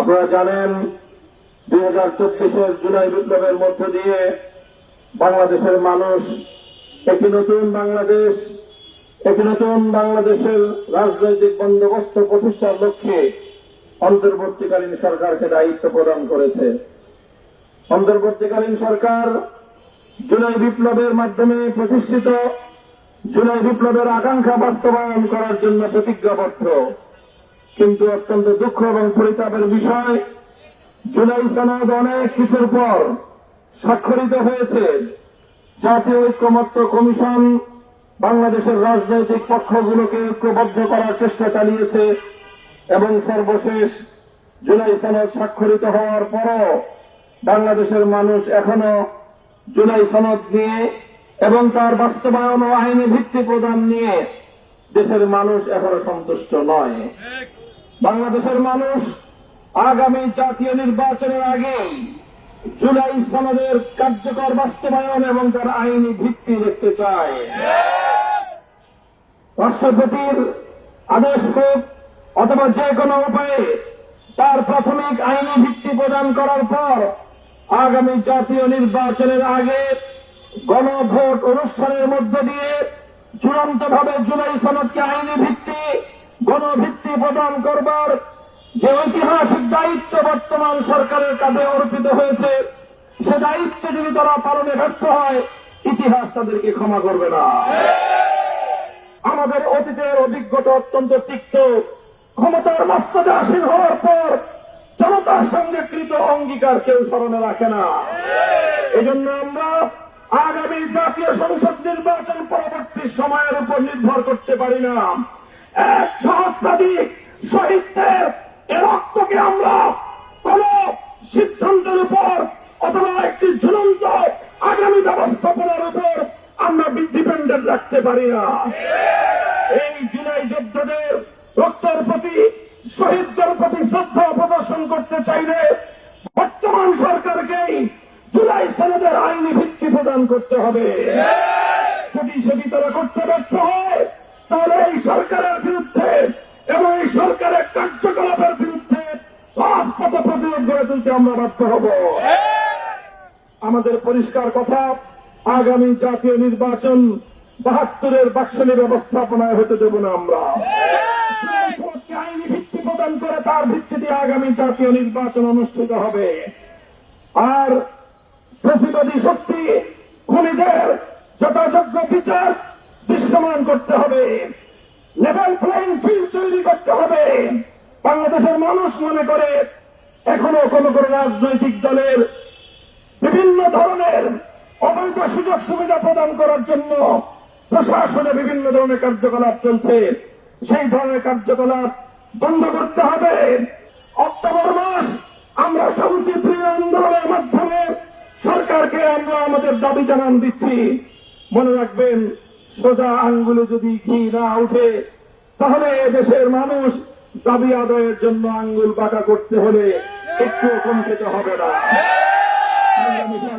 আপনারা জানেন, দুই হাজার চব্বিশের জুলাই বিপ্লবের মধ্য দিয়ে বাংলাদেশের মানুষ একটি নতুন বাংলাদেশ, একটি নতুন বাংলাদেশের রাজনৈতিক বন্দোবস্ত প্রতিষ্ঠার লক্ষ্যে অন্তর্বর্তীকালীন সরকারকে দায়িত্ব প্রদান করেছে। অন্তর্বর্তীকালীন সরকার জুলাই বিপ্লবের মাধ্যমে প্রতিষ্ঠিত, জুলাই বিপ্লবের আকাঙ্ক্ষা বাস্তবায়ন করার জন্য প্রতিজ্ঞাবদ্ধ। কিন্তু অত্যন্ত দুঃখ এবং পরিতাপের বিষয়, জুলাই সনদ অনেক কিছুর পর স্বাক্ষরিত হয়েছে। জাতীয় ঐক্যমত্য কমিশন বাংলাদেশের রাজনৈতিক পক্ষগুলোকে ঐক্যবদ্ধ করার চেষ্টা চালিয়েছে এবং সর্বশেষ জুলাই সনদ স্বাক্ষরিত হওয়ার পরও বাংলাদেশের মানুষ এখনও জুলাই সনদ নিয়ে এবং তার বাস্তবায়ন ও আইনি ভিত্তি প্রদান নিয়ে দেশের মানুষ এখনও সন্তুষ্ট নয়। বাংলাদেশের মানুষ আগামী জাতীয় নির্বাচনের আগেই জুলাই সনদের কার্যকর বাস্তবায়ন এবং তার আইনি ভিত্তি দেখতে চায়। রাষ্ট্রপতির আদেশ হোক অথবা যে কোনো উপায়ে তার প্রাথমিক আইনি ভিত্তি প্রদান করার পর আগামী জাতীয় নির্বাচনের আগে গণভোট অনুষ্ঠানের মধ্য দিয়ে চূড়ান্তভাবে জুলাই সনদকে আইনি ভিত্তি গণভিত্তি প্রদান করবার যে ঐতিহাসিক দায়িত্ব বর্তমান সরকারের কাঁধে অর্পিত হয়েছে, সে দায়িত্ব যদি তারা পালনে ব্যর্থ হয়, ইতিহাস তাদেরকে ক্ষমা করবে না। আমাদের অতীতের অভিজ্ঞতা অত্যন্ত তিক্ত। ক্ষমতার মাস্তদে আসীন হওয়ার পর জনতার সঙ্গে কৃত অঙ্গীকার কেউ স্মরণে রাখে না। এজন্য আমরা আগামী জাতীয় সংসদ নির্বাচন পরবর্তী সময়ের উপর নির্ভর করতে পারি না। সহস্রাধিক শহীদদের এ রক্তকে আমরা কোন সিদ্ধান্তের উপর অথবা একটি ঝুলন্ত আগামী ব্যবস্থাপনার উপর আমরা ডিপেন্ডেন্ট রাখতে পারি না। এই জুলাই যোদ্ধাদের রক্তের প্রতি, শহীদদের প্রতি শ্রদ্ধা প্রদর্শন করতে চাইলে বর্তমান সরকারকেই জুলাই সনদের আইনি ভিত্তি প্রদান করতে হবে। যদি সেটি তারা করতে ব্যর্থ হয় তাহলে এই সরকারের বিরুদ্ধে এবং এই সরকারের কার্যকলাপের বিরুদ্ধে রাজপথ প্রতিরোধ গড়ে তুলতে আমরা বাধ্য হব। আমাদের পরিষ্কার কথা, আগামী জাতীয় নির্বাচন বাহাত্তরের বাক্সনী ব্যবস্থাপনায় হতে দেব না আমরা। আইনি ভিত্তি প্রদান করে তার ভিত্তিতে আগামী জাতীয় নির্বাচন অনুষ্ঠিত হবে। আর প্রতিবাদী শক্তি, খুনিদের যথাযোগ্য বিচার দৃশ্যমান করতে হবে। লেভেল প্লেইং ফিল্ড তৈরি করতে হবে। বাংলাদেশের মানুষ মনে করে, এখনও কোন কোন রাজনৈতিক দলের বিভিন্ন ধরনের অবৈধ সুযোগ সুবিধা প্রদান করার জন্য প্রশাসনে বিভিন্ন ধরনের কার্যকলাপ চলছে। সেই ধরনের কার্যকলাপ বন্ধ করতে হবে। অক্টোবর মাস আমরা শান্তিপ্রিয় আন্দোলনের মাধ্যমে সরকারকে আমরা আমাদের দাবি জানান দিচ্ছি। মনে রাখবেন সোজা আঙ্গুলে যদি ঘি না উঠে, তাহলে দেশের মানুষ দাবি আদায়ের জন্য আঙ্গুল বাঁকা করতে হলে একটু কমতে হবে না।